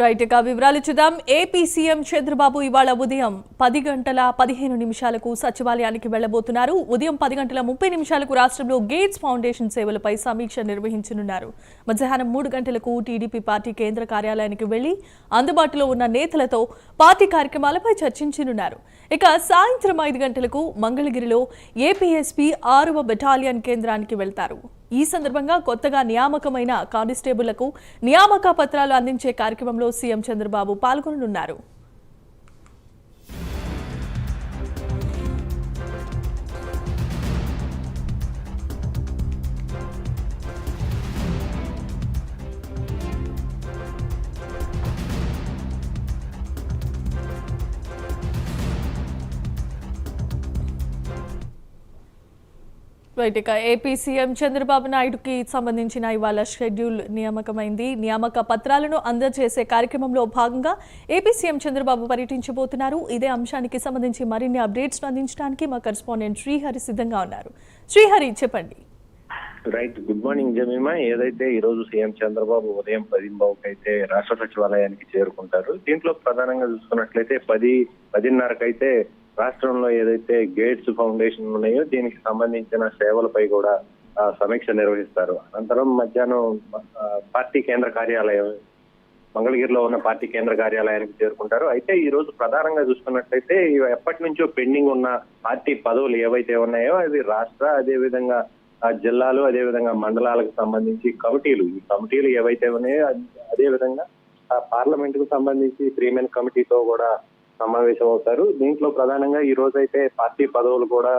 Right ఇక వివరాలు చూద్దాం. ఏపీ సీఎం చంద్రబాబు ఇవాళ ఉదయం పది గంటల పదిహేను నిమిషాలకు సచివాలయానికి వెళ్ళబోతున్నారు ఉదయం పది గంటల ముప్పై నిమిషాలకు రాష్ట్రంలో గేట్స్ ఫౌండేషన్ సేవలపై సమీక్ష నిర్వహించనున్నారు. మధ్యాహ్నం మూడు గంటలకు టీడీపీ పార్టీ కేంద్ర కార్యాలయానికి వెళ్ళి అందుబాటులో ఉన్న నేతలతో పార్టీ కార్యక్రమాలపై చర్చించనున్నారు. ఇక సాయంత్రం ఐదు గంటలకు మంగళగిరిలో ఏపీఎస్పీ ఆరవ బెటాలియన్ కేంద్రానికి వెళ్తారు. ఈ సందర్భంగా కొత్తగా నియామకమైన కానిస్టేబుళ్ళకు నియామక పత్రాలు అందించే కార్యక్రమంలో సీఎం చంద్రబాబు పాల్గొననున్నారు. రైట్ ఇక ఏపీ సీఎం చంద్రబాబు నాయుడుకి సంబంధించిన ఇవాళ షెడ్యూల్ నియామకమైంది. నియామక పత్రాలను అందజేసే కార్యక్రమంలో భాగంగా ఏపీ సీఎం చంద్రబాబు పర్యటించబోతున్నారు. ఇదే అంశానికి సంబంధించి మరిన్ని అప్డేట్స్ అందించడానికి మా కరెస్పాండెంట్ శ్రీహరి సిద్ధంగా ఉన్నారు. శ్రీహరి చెప్పండి. Right good morning Jemima. ఏదైతే ఈ రోజు సీఎం చంద్రబాబు ఉదయం పదింబాబుకి అయితే రాష్ట్ర సచివాలయానికి చేరుకుంటారు దీంట్లో ప్రధానంగా చూసుకున్నట్లయితే పది పదిన్నరకు అయితే రాష్ట్రంలో ఏదైతే గేట్స్ ఫౌండేషన్ ఉన్నాయో దీనికి సంబంధించిన సేవలపై కూడా ఆ, సమీక్ష నిర్వహిస్తారు. అనంతరం మధ్యాహ్నం ఆ, పార్టీ కేంద్ర కార్యాలయం మంగళగిరిలో ఉన్న పార్టీ కేంద్ర కార్యాలయానికి చేరుకుంటారు. అయితే ఈ రోజు ప్రధానంగా చూసుకున్నట్లయితే ఎప్పటి నుంచో పెండింగ్ ఉన్న పార్టీ పదవులు ఏవైతే ఉన్నాయో అవి రాష్ట్ర అదే విధంగా జిల్లాలు అదే విధంగా మండలాలకు సంబంధించి కమిటీలు. ఈ కమిటీలు ఏవైతే ఉన్నాయో అదే- విధంగా ఆ పార్లమెంట్కు సంబంధించి త్రీ మెన్ కమిటీతో కూడా సమావేశం అవుతారు దీంట్లో ప్రధానంగా ఈ రోజు అయితే పార్టీ పదవులు కూడా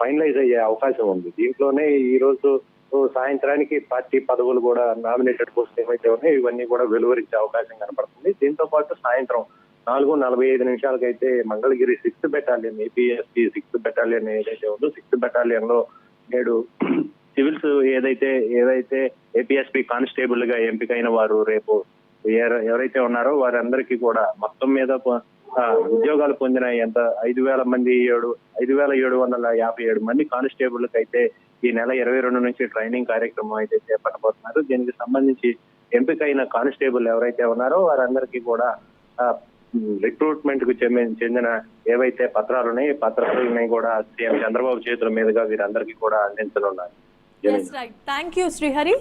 ఫైనలైజ్ అయ్యే అవకాశం ఉంది. దీంట్లోనే ఈ రోజు సాయంత్రానికి పార్టీ పదవులు కూడా నామినేటెడ్ పోస్ట్ ఏవైతే ఉన్నాయో ఇవన్నీ కూడా వెలువరించే అవకాశం కనపడుతుంది. దీంతో పాటు సాయంత్రం నాలుగు నలభై ఐదు నిమిషాలకైతే Mangalagiri sixth battalion APSP sixth battalion ఏదైతే ఉందో సిక్స్త్ బెటాలియన్లో నేడు సివిల్స్ ఏదైతే ఏదైతే ఏపీఎస్పీ కానిస్టేబుల్గా ఎంపికైన వారు రేపు ఎవరైతే ఉన్నారో వారందరికీ కూడా మొత్తం మీద ఉద్యోగాలు పొందిన ఎంత? ఐదు వేల మంది ఏడు ఐదు వేల ఏడు వందల యాభై ఏడు మంది కానిస్టేబుల్కి అయితే ఈ నెల ఇరవై రెండు నుంచి ట్రైనింగ్ కార్యక్రమం అయితే చేపట్టబోతున్నారు. దీనికి సంబంధించి ఎంపికైన కానిస్టేబుల్ ఎవరైతే ఉన్నారో వారందరికీ కూడా రిక్రూట్మెంట్కు చెందిన చెందిన ఏవైతే పత్రాలు ఉన్నాయి ఈ పత్రాలని కూడా సీఎం చంద్రబాబు చేతుల మీదుగా వీరందరికీ కూడా అందించనున్నారు. Thank you Srihari